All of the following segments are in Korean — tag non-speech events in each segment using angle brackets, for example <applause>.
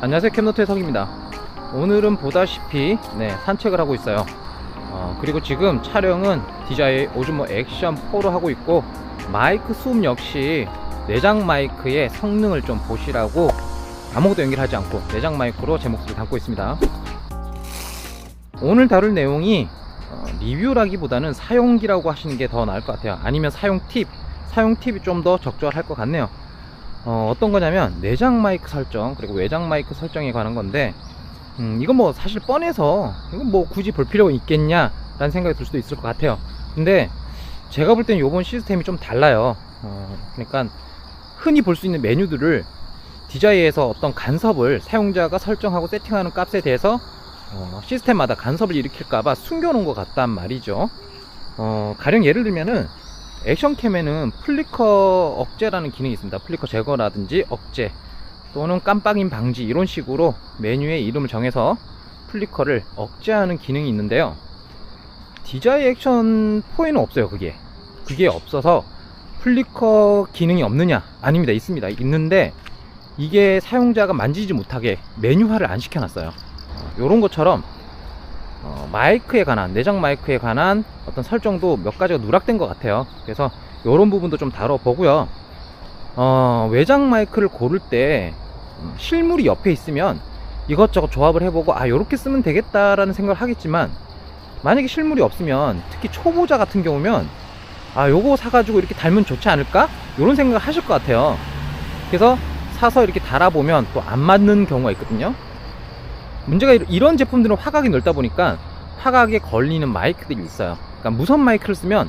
안녕하세요 캠노트의 석입니다. 오늘은 보다시피 네, 산책을 하고 있어요. 어, 그리고 지금 촬영은 DJI 오즈모 액션 4로 하고 있고 마이크 수음 역시 내장 마이크의 성능을 좀 보시라고 아무것도 연결하지 않고 내장 마이크로 제 목소리를 담고 있습니다. 오늘 다룰 내용이 어, 리뷰라기보다는 사용기라고 하시는 게 더 나을 것 같아요. 아니면 사용 팁 사용 팁이 좀 더 적절할 것 같네요 어, 떤 거냐면 내장 마이크 설정 그리고 외장 마이크 설정에 관한 건데 음, 이건 뭐 사실 뻔해서 이건 뭐 굳이 볼 필요가 있겠냐 라는 생각이 들 수도 있을 것 같아요. 근데 제가 볼 때는 요번 시스템이 좀 달라요. 어, 그러니까 흔히 볼 수 있는 메뉴들을 디자이에서 어떤 간섭을 사용자가 설정하고 세팅하는 값에 대해서 어, 시스템마다 간섭을 일으킬까봐 숨겨놓은 것 같단 말이죠. 어, 가령 예를 들면은 액션캠에는 플리커 억제라는 기능이 있습니다. 플리커 제거라든지 억제 또는 깜빡임 방지 이런 식으로 메뉴에 이름을 정해서 플리커를 억제하는 기능이 있는데요. 디자이 액션 4에는 없어요. 그게 그게 없어서 플리커 기능이 없느냐? 아닙니다. 있습니다. 있는데 이게 사용자가 만지지 못하게 메뉴화를 안 시켜놨어요. 이런 것처럼 어, 마이크에 관한 내장 마이크에 관한 어떤 설정도 몇 가지가 누락된 것 같아요. 그래서 이런 부분도 좀 다뤄보고요. 어, 외장 마이크를 고를 때 음, 실물이 옆에 있으면 이것저것 조합을 해보고 아 이렇게 쓰면 되겠다라는 생각을 하겠지만 만약에 실물이 없으면 특히 초보자 같은 경우면 아 요거 사가지고 이렇게 달면 좋지 않을까? 이런 생각을 하실 것 같아요. 그래서 사서 이렇게 달아보면 또 안 맞는 경우가 있거든요 문제가 이런 제품들은 화각이 넓다 보니까 화각에 걸리는 마이크들이 있어요. 그러니까 무선 마이크를 쓰면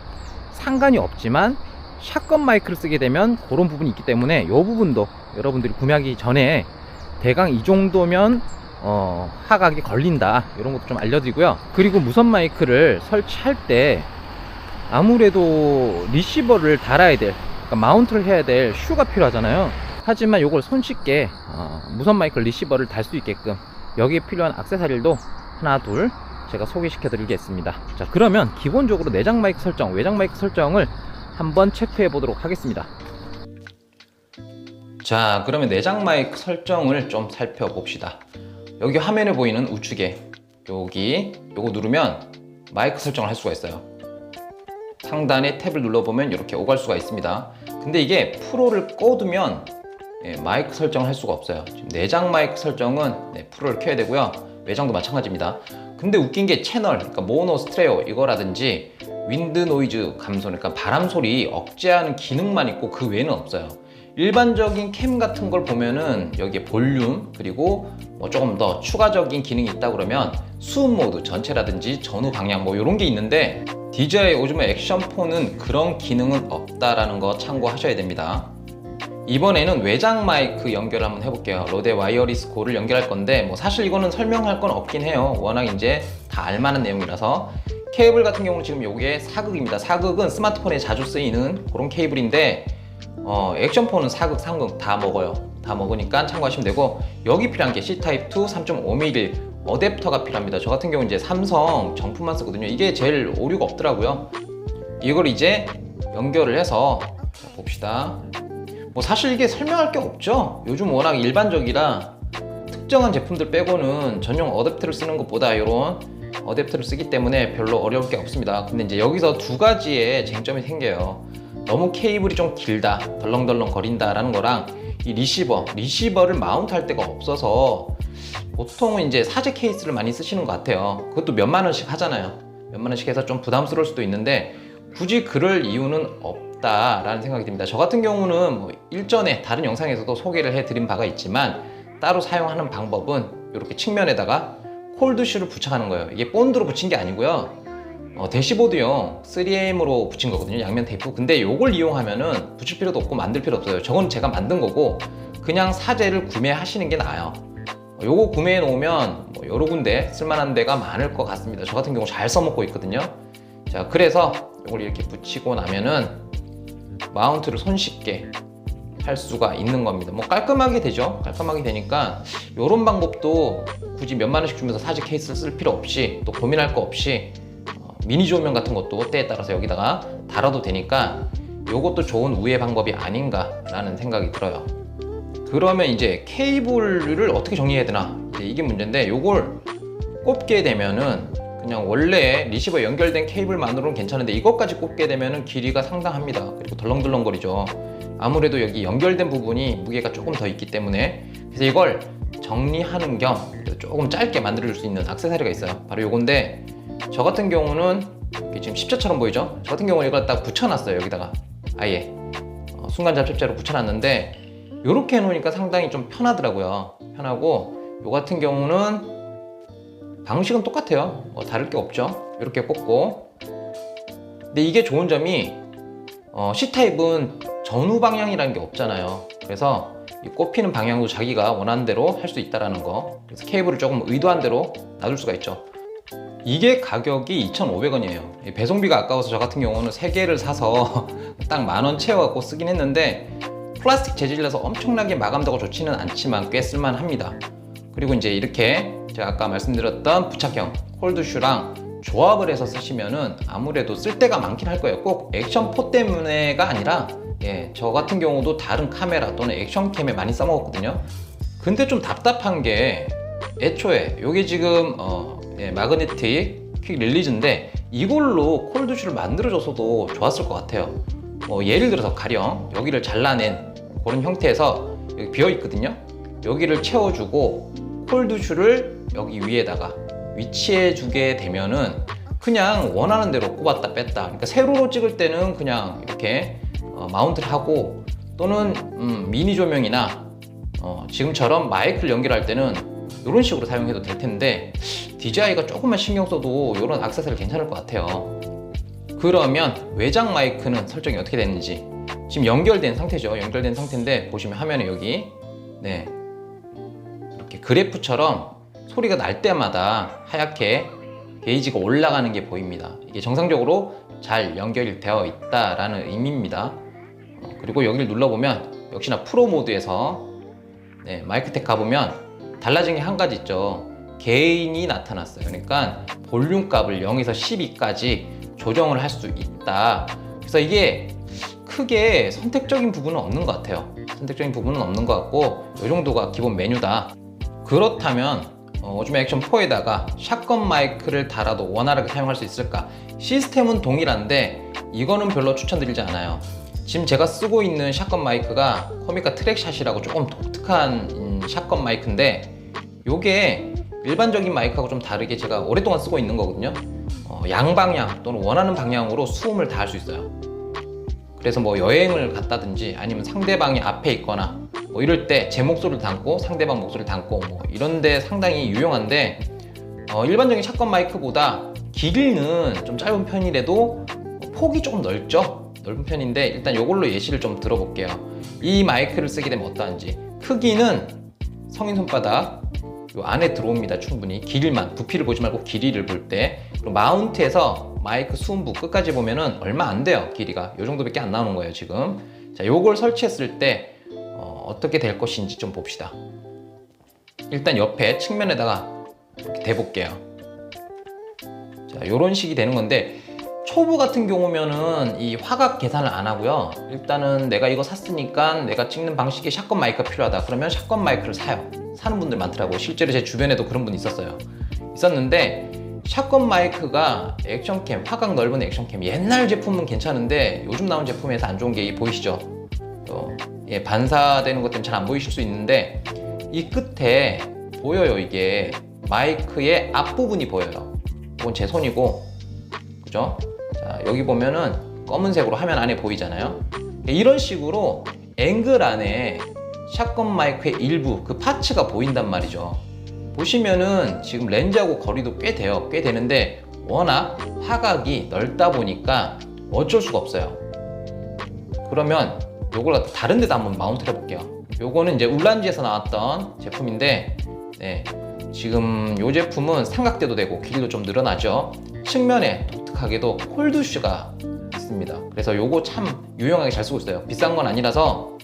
상관이 없지만 샷건 마이크를 쓰게 되면 그런 부분이 있기 때문에 이 부분도 여러분들이 구매하기 전에 대강 이 정도면 어, 화각이 걸린다 이런 것도 좀 알려드리고요. 그리고 무선 마이크를 설치할 때 아무래도 리시버를 달아야 될 그러니까 마운트를 해야 될 슈가 필요하잖아요. 하지만 이걸 손쉽게 어, 무선 마이크 리시버를 달 수 있게끔 여기에 필요한 액세서리도 하나 둘 제가 소개시켜 드리겠습니다. 자 그러면 기본적으로 내장 마이크 설정 외장 마이크 설정을 한번 체크해 보도록 하겠습니다. 자 그러면 내장 마이크 설정을 좀 살펴봅시다. 여기 화면에 보이는 우측에 여기 요거 누르면 마이크 설정을 할 수가 있어요. 상단에 탭을 눌러보면 이렇게 오갈 수가 있습니다. 근데 이게 프로를 꺼두면 예, 마이크 설정을 할 수가 없어요. 지금 내장 마이크 설정은 네, 프로를 켜야 되고요. 외장도 마찬가지입니다. 근데 웃긴 게 채널, 그러니까 모노 스트레오 이거라든지 윈드 노이즈 감소, 그러니까 바람 소리 억제하는 기능만 있고 그 외에는 없어요. 일반적인 캠 같은 걸 보면은 여기에 볼륨 그리고 뭐 조금 더 추가적인 기능이 있다 그러면 수음 모드 전체라든지 전후 방향 뭐 이런 게 있는데 DJI 오즈모 액션 4는 그런 기능은 없다라는 거 참고하셔야 됩니다. 이번에는 외장 마이크 연결 한번 해볼게요. 로데 와이어리스 고를 연결할 건데 뭐 사실 이거는 설명할 건 없긴 해요. 워낙 이제 다 알만한 내용이라서 케이블 같은 경우는 지금 이게 사극입니다. 사극은 스마트폰에 자주 쓰이는 그런 케이블인데 어, 액션4는 사극, 상극 다 먹어요. 다 먹으니까 참고하시면 되고 여기 필요한 게 C타입 2 3.5mm 어댑터가 필요합니다. 저 같은 경우 이제 삼성 정품만 쓰거든요. 이게 제일 오류가 없더라고요. 이걸 이제 연결을 해서 자, 봅시다. 뭐 사실 이게 설명할 게 없죠. 요즘 워낙 일반적이라 특정한 제품들 빼고는 전용 어댑터를 쓰는 것보다 이런 어댑터를 쓰기 때문에 별로 어려울 게 없습니다. 근데 이제 여기서 두 가지의 쟁점이 생겨요. 너무 케이블이 좀 길다, 덜렁덜렁 거린다 라는 거랑 이 리시버, 리시버를 마운트 할 데가 없어서 보통은 이제 사제 케이스를 많이 쓰시는 것 같아요. 그것도 몇만 원씩 하잖아요. 몇만 원씩 해서 좀 부담스러울 수도 있는데 굳이 그럴 이유는 없 다라는 생각이 듭니다. 저 같은 경우는 뭐 일전에 다른 영상에서도 소개를 해드린 바가 있지만 따로 사용하는 방법은 이렇게 측면에다가 콜드슈를 부착하는 거예요. 이게 본드로 붙인 게 아니고요. 어, 대시보드용 3M으로 붙인 거거든요. 양면 테이프. 근데 이걸 이용하면은 붙일 필요도 없고 만들 필요 없어요. 저건 제가 만든 거고 그냥 사제를 구매하시는 게 나아요. 어, 요거 구매해 놓으면 뭐 여러 군데 쓸만한 데가 많을 것 같습니다. 저 같은 경우 잘 써먹고 있거든요. 자, 그래서 이걸 이렇게 붙이고 나면은 마운트를 손쉽게 할 수가 있는 겁니다. 뭐 깔끔하게 되죠. 깔끔하게 되니까 이런 방법도 굳이 몇만 원씩 주면서 사지 케이스를 쓸 필요 없이 또 고민할 거 없이 어, 미니 조명 같은 것도 때에 따라서 여기다가 달아도 되니까 이것도 좋은 우회 방법이 아닌가 라는 생각이 들어요. 그러면 이제 케이블을 어떻게 정리해야 되나 이제 이게 문제인데 요걸 꼽게 되면은 그냥 원래 리시버 연결된 케이블만으로는 괜찮은데 이것까지 꼽게 되면은 길이가 상당합니다. 그리고 덜렁덜렁거리죠. 아무래도 여기 연결된 부분이 무게가 조금 더 있기 때문에 그래서 이걸 정리하는 겸 조금 짧게 만들어줄 수 있는 액세서리가 있어요. 바로 요건데 저 같은 경우는 지금 십자처럼 보이죠? 저 같은 경우는 이걸 딱 붙여놨어요. 여기다가 아예 어, 순간 잡채자로 붙여놨는데 이렇게 해놓으니까 상당히 좀 편하더라고요. 편하고 요 같은 경우는 방식은 똑같아요. 뭐 다를 게 없죠. 이렇게 꽂고. 근데 이게 좋은 점이 어, C타입은 전후 방향이라는 게 없잖아요. 그래서 이 꼽히는 방향도 자기가 원하는 대로 할 수 있다라는 거. 그래서 케이블을 조금 의도한 대로 놔둘 수가 있죠. 이게 가격이 2,500원이에요. 배송비가 아까워서 저 같은 경우는 3개를 사서 <laughs> 딱 만 원 채워갖고 쓰긴 했는데 플라스틱 재질이라서 엄청나게 마감도가 좋지는 않지만 꽤 쓸만합니다. 그리고 이제 이렇게 제가 아까 말씀드렸던 부착형 콜드슈랑 조합을 해서 쓰시면은 아무래도 쓸 데가 많긴 할 거예요. 꼭 액션4 때문에가 아니라 예, 저 같은 경우도 다른 카메라 또는 액션캠에 많이 써먹었거든요. 근데 좀 답답한 게 애초에 이게 지금 어, 예, 마그네틱 퀵 릴리즈인데 이걸로 콜드슈를 만들어줘서도 좋았을 것 같아요. 뭐 예를 들어서 가령 여기를 잘라낸 그런 형태에서 여기 비어 있거든요. 여기를 채워주고 콜드슈를 여기 위에다가 위치해 주게 되면은 그냥 원하는 대로 꼽았다 뺐다. 그러니까 세로로 찍을 때는 그냥 이렇게 어, 마운트를 하고 또는 음, 미니 조명이나 어, 지금처럼 마이크를 연결할 때는 이런 식으로 사용해도 될 텐데 DJI가 조금만 신경 써도 이런 액세서리 괜찮을 것 같아요. 그러면 외장 마이크는 설정이 어떻게 됐는지 지금 연결된 상태죠. 연결된 상태인데 보시면 화면에 여기 네 그래프처럼 소리가 날 때마다 하얗게 게이지가 올라가는 게 보입니다. 이게 정상적으로 잘 연결이 되어 있다라는 의미입니다. 어, 그리고 여기를 눌러보면 역시나 프로 모드에서 네, 마이크텍 가보면 달라진 게 한 가지 있죠. 개인이 나타났어요. 그러니까 볼륨 값을 0에서 12까지 조정을 할 수 있다. 그래서 이게 크게 선택적인 부분은 없는 것 같아요. 선택적인 부분은 없는 것 같고 이 정도가 기본 메뉴다. 그렇다면 어, 오즈액션 4에다가 샷건 마이크를 달아도 원활하게 사용할 수 있을까? 시스템은 동일한데 이거는 별로 추천드리지 않아요. 지금 제가 쓰고 있는 샷건 마이크가 코미카 트랙샷이라고 조금 독특한 음, 샷건 마이크인데 요게 일반적인 마이크하고 좀 다르게 제가 오랫동안 쓰고 있는 거거든요. 어, 양방향 또는 원하는 방향으로 수음을 다 할 수 있어요. 그래서 뭐 여행을 갔다든지 아니면 상대방이 앞에 있거나 뭐 이럴 때 제 목소리를 담고 상대방 목소리를 담고 뭐 이런데 상당히 유용한데 어, 일반적인 샷건 마이크보다 길이는 좀 짧은 편이라도 폭이 조금 넓죠? 넓은 편인데 일단 이걸로 예시를 좀 들어볼게요. 이 마이크를 쓰게 되면 어떠한지. 크기는 성인 손바닥 요 안에 들어옵니다 충분히. 길이만 부피를 보지 말고 길이를 볼 때. 그리고 마운트에서 마이크 수음부 끝까지 보면은 얼마 안 돼요 길이가. 요 정도밖에 안 나오는 거예요 지금. 자 요걸 설치했을 때 어, 어떻게 될 것인지 좀 봅시다. 일단 옆에 측면에다가 대볼게요. 자 요런 식이 되는 건데 초보 같은 경우면은 이 화각 계산을 안 하고요. 일단은 내가 이거 샀으니까 내가 찍는 방식이 샷건 마이크가 필요하다. 그러면 샷건 마이크를 사요. 사는 분들 많더라고요. 실제로 제 주변에도 그런 분 있었어요. 있었는데 샷건 마이크가 액션캠 화각 넓은 액션캠. 옛날 제품은 괜찮은데 요즘 나온 제품에서 안 좋은 게이 보이시죠? 어, 예, 반사되는 것 때문에 잘 안 보이실 수 있는데 이 끝에 보여요 이게. 마이크의 앞부분이 보여요. 이건 제 손이고. 그죠? 자 여기 보면은 검은색으로 화면 안에 보이잖아요. 이런 식으로 앵글 안에 샷건 마이크의 일부 그 파츠가 보인단 말이죠. 보시면은 지금 렌즈하고 거리도 꽤 돼요 꽤 되는데 워낙 화각이 넓다 보니까 어쩔 수가 없어요. 그러면 요걸 다른 데다 한번 마운트를 해볼게요. 요거는 이제 울란지에서 나왔던 제품인데 네, 지금 요 제품은 삼각대도 되고 길이도 좀 늘어나죠. 측면에 독특하게도 콜드슈가 있습니다. 그래서 요거 참 유용하게 잘 쓰고 있어요. 비싼 건 아니라서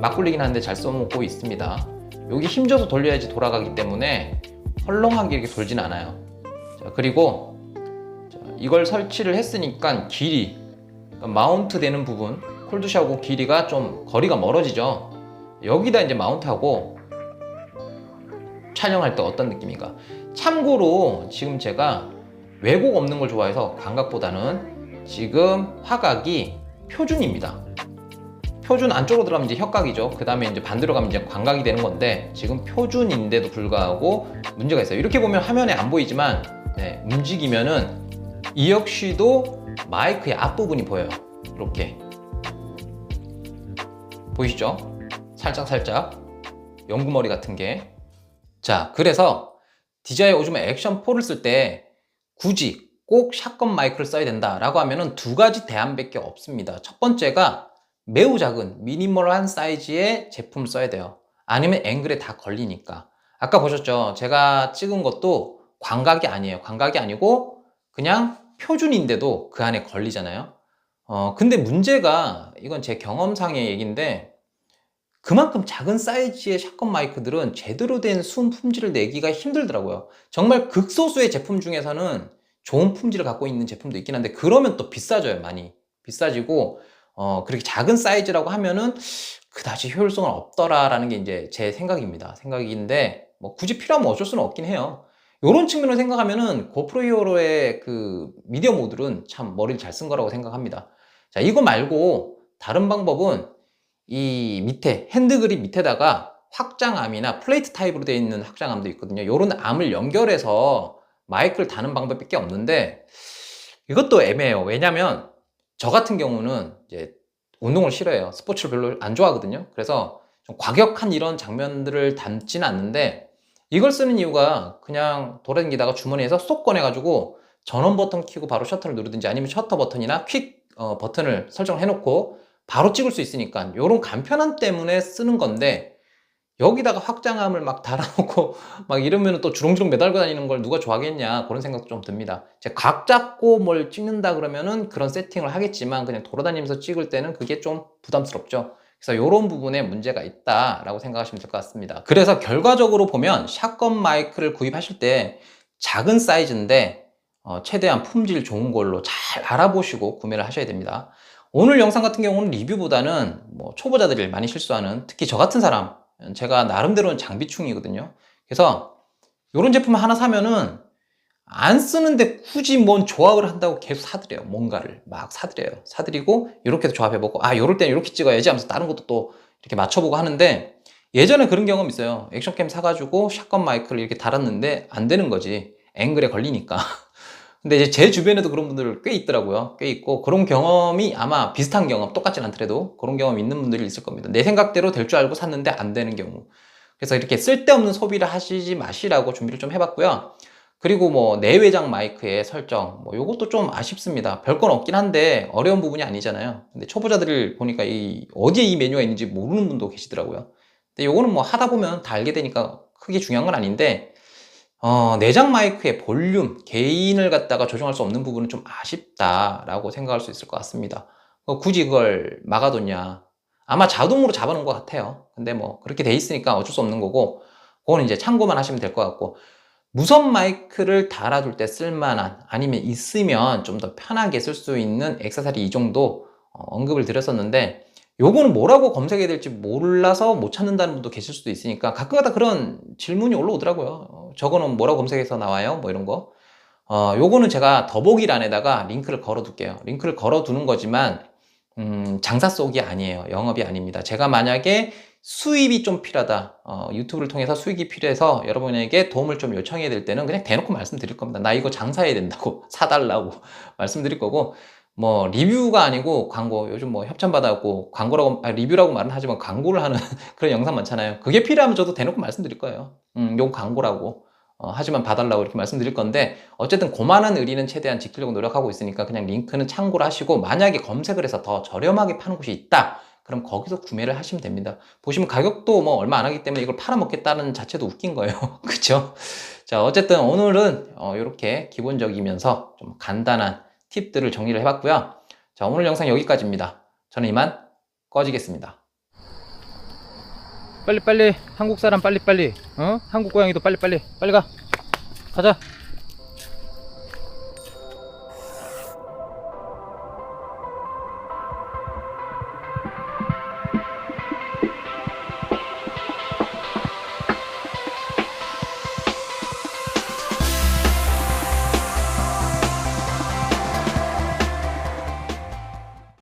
막 굴리긴 하는데 잘 써먹고 있습니다. 여기 힘줘서 돌려야지 돌아가기 때문에 헐렁하게 이렇게 돌진 않아요. 자, 그리고 자, 이걸 설치를 했으니까 길이 그러니까 마운트 되는 부분 콜드샷하고 길이가 좀 거리가 멀어지죠 여기다 이제 마운트하고 촬영할 때 어떤 느낌인가. 참고로 지금 제가 왜곡 없는 걸 좋아해서 광각보다는 지금 화각이 표준입니다. 표준 안쪽으로 들어가면 이제 협각이죠. 그 다음에 이제 반대로 가면 이제 광각이 되는 건데 지금 표준인데도 불구하고 문제가 있어요. 이렇게 보면 화면에 안 보이지만 네, 움직이면은 이 역시도 마이크의 앞부분이 보여요. 이렇게 보이시죠? 살짝 살짝 연구머리 같은 게. 자, 그래서 DJI 오즈모 액션 4를 쓸 때 굳이 꼭 샷건 마이크를 써야 된다라고 하면은 두 가지 대안밖에 없습니다. 첫 번째가 매우 작은 미니멀한 사이즈의 제품을 써야 돼요. 아니면 앵글에 다 걸리니까. 아까 보셨죠? 제가 찍은 것도 광각이 아니에요. 광각이 아니고 그냥 표준인데도 그 안에 걸리잖아요. 어, 근데 문제가 이건 제 경험상의 얘기인데 그만큼 작은 사이즈의 샷건 마이크들은 제대로 된 수음 품질을 내기가 힘들더라고요. 정말 극소수의 제품 중에서는 좋은 품질을 갖고 있는 제품도 있긴 한데 그러면 또 비싸져요, 많이. 비싸지고 어, 그렇게 작은 사이즈라고 하면은 그다지 효율성은 없더라라는 게 이제 제 생각입니다. 생각인데 뭐 굳이 필요하면 어쩔 수는 없긴 해요. 이런 측면으로 생각하면은 고프로 히어로의 그 미디어 모듈은 참 머리를 잘 쓴 거라고 생각합니다. 자, 이거 말고 다른 방법은 이 밑에 핸드그립 밑에다가 확장암이나 플레이트 타입으로 되어 있는 확장암도 있거든요. 이런 암을 연결해서 마이크를 다는 방법밖에 없는데 이것도 애매해요. 왜냐면 저 같은 경우는 이제 운동을 싫어해요. 스포츠를 별로 안 좋아하거든요. 그래서 좀 과격한 이런 장면들을 담지는 않는데 이걸 쓰는 이유가 그냥 돌아다니다가 주머니에서 쏙 꺼내가지고 전원 버튼 키고 바로 셔터를 누르든지 아니면 셔터 버튼이나 퀵 어, 버튼을 설정을 해놓고 바로 찍을 수 있으니까 이런 간편함 때문에 쓰는 건데 여기다가 확장함을 막 달아놓고 <laughs> 막 이러면 또 주렁주렁 매달고 다니는 걸 누가 좋아하겠냐 그런 생각도 좀 듭니다. 제가 각 잡고 뭘 찍는다 그러면은 그런 세팅을 하겠지만 그냥 돌아다니면서 찍을 때는 그게 좀 부담스럽죠. 그래서 이런 부분에 문제가 있다라고 생각하시면 될 것 같습니다. 그래서 결과적으로 보면 샷건 마이크를 구입하실 때 작은 사이즈인데 어, 최대한 품질 좋은 걸로 잘 알아보시고 구매를 하셔야 됩니다. 오늘 영상 같은 경우는 리뷰보다는 뭐 초보자들이 많이 실수하는 특히 저 같은 사람 제가 나름대로는 장비충이거든요. 그래서 이런 제품 하나 사면은 안 쓰는데 굳이 뭔 조합을 한다고 계속 사드려요. 뭔가를 막 사드려요. 사드리고 이렇게 조합해보고 아 이럴 때는 이렇게 찍어야지 하면서 다른 것도 또 이렇게 맞춰보고 하는데 예전에 그런 경험 있어요. 액션캠 사가지고 샷건 마이크를 이렇게 달았는데 안 되는 거지. 앵글에 걸리니까. <laughs> 근데 이제 제 주변에도 그런 분들 꽤 있더라고요. 꽤 있고 그런 경험이 아마 비슷한 경험, 똑같진 않더라도 그런 경험 있는 분들이 있을 겁니다. 내 생각대로 될 줄 알고 샀는데 안 되는 경우. 그래서 이렇게 쓸데없는 소비를 하시지 마시라고 준비를 좀 해봤고요. 그리고 뭐 내외장 마이크의 설정, 뭐 요것도 좀 아쉽습니다. 별건 없긴 한데 어려운 부분이 아니잖아요. 근데 초보자들을 보니까 이 어디에 이 메뉴가 있는지 모르는 분도 계시더라고요. 근데 요거는 뭐 하다 보면 다 알게 되니까 크게 중요한 건 아닌데 어, 내장 마이크의 볼륨, 개인을 갖다가 조정할 수 없는 부분은 좀 아쉽다라고 생각할 수 있을 것 같습니다. 어, 굳이 그걸 막아뒀냐. 아마 자동으로 잡아놓은 것 같아요. 근데 뭐 그렇게 돼 있으니까 어쩔 수 없는 거고, 그거는 이제 참고만 하시면 될 것 같고, 무선 마이크를 달아둘 때 쓸만한, 아니면 있으면 좀 더 편하게 쓸 수 있는 액세서리 이 정도 어, 언급을 드렸었는데, 요거는 뭐라고 검색해야 될지 몰라서 못 찾는다는 분도 계실 수도 있으니까 가끔가다 그런 질문이 올라오더라고요. 어, 저거는 뭐라고 검색해서 나와요? 뭐 이런 거. 어, 요거는 제가 더보기란에다가 링크를 걸어 둘게요. 링크를 걸어 두는 거지만, 음, 장사 속이 아니에요. 영업이 아닙니다. 제가 만약에 수입이 좀 필요하다. 어, 유튜브를 통해서 수익이 필요해서 여러분에게 도움을 좀 요청해야 될 때는 그냥 대놓고 말씀드릴 겁니다. 나 이거 장사해야 된다고 <laughs> 사달라고 <laughs> 말씀드릴 거고 뭐 리뷰가 아니고 광고 요즘 뭐 협찬 받아갖고 광고라고 아, 리뷰라고 말은 하지만 광고를 하는 <laughs> 그런 영상 많잖아요. 그게 필요하면 저도 대놓고 말씀드릴 거예요. 음, 요 광고라고. 어, 하지만 봐달라고 이렇게 말씀드릴 건데 어쨌든 고만한 의리는 최대한 지키려고 노력하고 있으니까 그냥 링크는 참고를 하시고 만약에 검색을 해서 더 저렴하게 파는 곳이 있다 그럼 거기서 구매를 하시면 됩니다. 보시면 가격도 뭐 얼마 안 하기 때문에 이걸 팔아먹겠다는 자체도 웃긴 거예요. <laughs> 그쵸? 자 어쨌든 오늘은 어, 이렇게 기본적이면서 좀 간단한 팁들을 정리를 해봤고요. 자 오늘 영상 여기까지입니다. 저는 이만 꺼지겠습니다. 빨리 빨리 한국 사람 빨리 빨리 어? 한국 고양이도 빨리 빨리 빨리 가. 가자